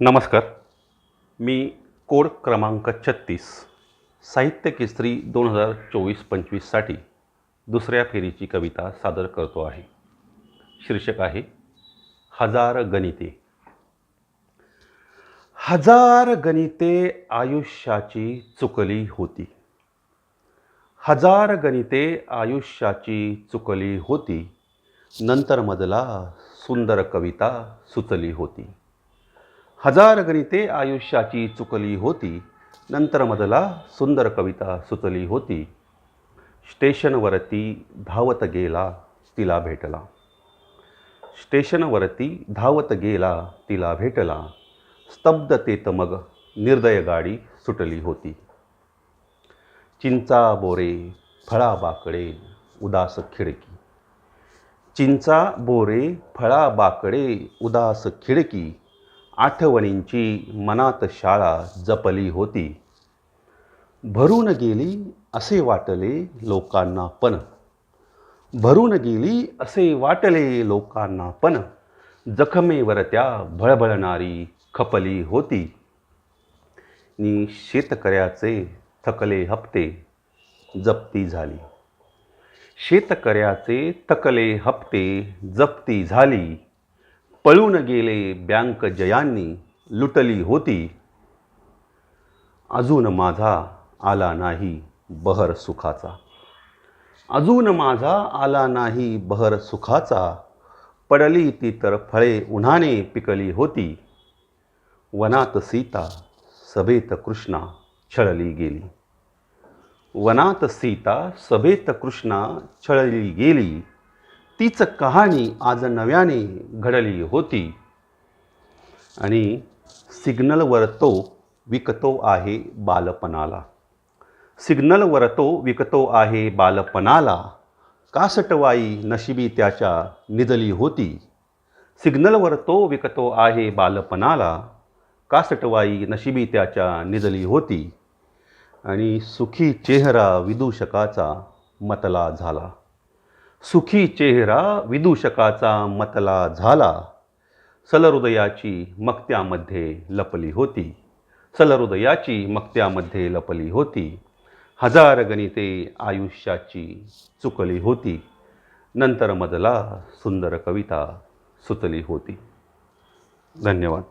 नमस्कार. मी कोड क्रमांक छत्तीस साहित्य केसरी दोन हजार चोवीस पंचवीससाठी दुसऱ्या फेरीची कविता सादर करतो आहे. शीर्षक आहे हजार गणिते. हजार गणिते आयुष्याची चुकली होती. हजार गणिते आयुष्याची चुकली होती. नंतर मधला सुंदर कविता सुचली होती. हजार गणिते आयुष्याची चुकली होती नंतर मधला सुंदर कविता सुचली होती. स्टेशनवरती धावत गेला तिला भेटला. स्टेशनवरती धावत गेला तिला भेटला. स्तब्धतेत मग निर्दय गाडी सुटली होती. चिंचा बोरे फळा बाकडे उदास खिडकी. चिंचा बोरे फळा बाकडे उदास खिडकी. आठवणींची मनात शाळा जपली होती. भरून गेली असे वाटले लोकांना पण. भरून गेली असे वाटले लोकांना पण. जखमेवर त्या भळभळणारी खपली होती. नि शेतकऱ्याचे थकले हप्ते जप्ती झाली. शेतकऱ्याचे थकले हप्ते जप्ती झाली. पळून गेले बँक जयांनी लुटली होती. अजून माझा आला नाही बहर सुखाचा. अजून माझा आला नाही बहर सुखाचा. पडली ती तर फळे उन्हाने पिकली होती. वनात सीता सभेत कृष्णा छळली गेली. वनात सीता सभेत कृष्णा छळली गेली. तीच कहाणी आज नव्याने घडली होती. आणि सिग्नलवर तो विकतो आहे बालपणाला. सिग्नलवर तो विकतो आहे बालपणाला. कासटवाई नशिबी त्याच्या निजली होती. सिग्नलवर तो विकतो आहे बालपणाला. कासटवाई नशिबी त्याच्या निजली होती. आणि सुखी चेहरा विदूषकाचा मतला झाला. सुखी चेहरा विदूषकाचा मतला झाला. सलहृदयाची मक्त्यामध्ये लपली होती. सलहृदयाची मक्त्यामध्ये लपली होती. हजार गणिते आयुष्याची चुकली होती. नंतर मधला सुंदर कविता सुचली होती. धन्यवाद.